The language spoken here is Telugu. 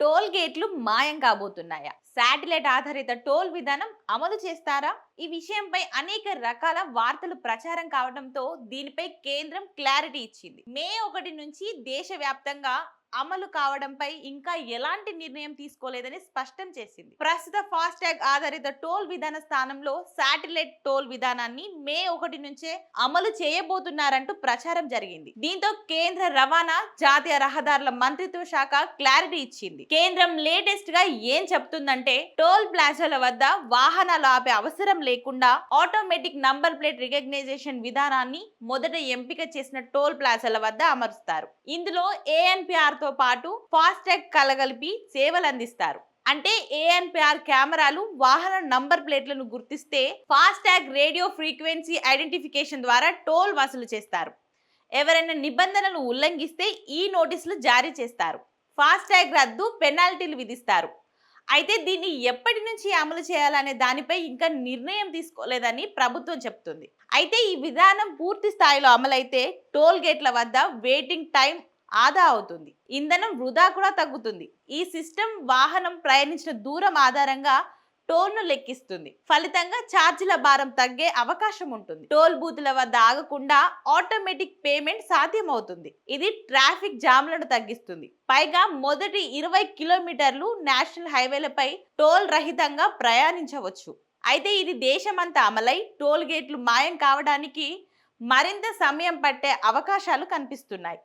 టోల్ గేట్లు మాయం కాబోతున్నాయా? శాటిలైట్ ఆధారిత టోల్ విధానం అమలు చేస్తారా? ఈ విషయంపై అనేక రకాల వార్తలు ప్రచారం కావడంతో దీనిపై కేంద్రం క్లారిటీ ఇచ్చింది. మే ఒకటి నుంచి దేశవ్యాప్తంగా అమలు కావడంపై ఇంకా ఎలాంటి నిర్ణయం తీసుకోలేదని స్పష్టం చేసింది. ప్రస్తుత ఫాస్టాగ్ ఆధారిత టోల్ విధాన స్థానంలో శాటిలైట్ టోల్ విధానాన్ని మే ఒకటి నుంచే అమలు చేయబోతున్నారంటూ ప్రచారం జరిగింది. దీంతో కేంద్ర రవాణా జాతీయ రహదారుల మంత్రిత్వ శాఖ క్లారిటీ ఇచ్చింది. కేంద్రం లేటెస్ట్గా ఏం చెప్తుందంటే టోల్ ప్లాజాల వద్ద వాహనాలు ఆపే అవసరం లేకుండా ఆటోమేటిక్ నంబర్ ప్లేట్ రికగ్నైజేషన్ విధానాన్ని మొదట ఎంపిక చేసిన టోల్ ప్లాజాల వద్ద అమరుస్తారు. ఇందులో ఏఎన్పిఆర్ తో పాటు ఫాస్టాగ్ కలగలిపి సేవలు అందిస్తారు అంటే ఏఎన్పిఆర్ కెమెరాలు వాహన నంబర్ ప్లేట్లను గుర్తిస్తే ఫాస్టాగ్ రేడియో ఫ్రీక్వెన్సీ ఐడెంటిఫికేషన్ ద్వారా టోల్ వసూలు చేస్తారు. ఎవరైనా నిబంధనలు ఉల్లంఘిస్తే ఈ నోటీసులు జారీ చేస్తారు. ఫాస్టాగ్ రద్దు పెనాల్టీలు విధిస్తారు. అయితే దీన్ని ఎప్పటి నుంచి అమలు చేయాలనే దానిపై ఇంకా నిర్ణయం తీసుకోలేదని ప్రభుత్వం చెప్తుంది. అయితే ఈ విధానం పూర్తి స్థాయిలో అమలైతే టోల్ గేట్ల వద్ద వెయిటింగ్ టైం ఆదా అవుతుంది. ఇంధనం వృధా కూడా తగ్గుతుంది. ఈ సిస్టమ్ వాహనం ప్రయాణించిన దూరం ఆధారంగా టోల్ను లెక్కిస్తుంది. ఫలితంగా ఛార్జీల భారం తగ్గే అవకాశం ఉంటుంది. టోల్ బూతుల వద్ద ఆగకుండా ఆటోమేటిక్ పేమెంట్ సాధ్యమవుతుంది. ఇది ట్రాఫిక్ జామ్లను తగ్గిస్తుంది. పైగా మొదటి ఇరవై కిలోమీటర్లు నేషనల్ హైవేలపై టోల్ రహితంగా ప్రయాణించవచ్చు. అయితే ఇది దేశమంతా అమలై టోల్ గేట్లు మాయం కావడానికి మరింత సమయం పట్టే అవకాశాలు కనిపిస్తున్నాయి.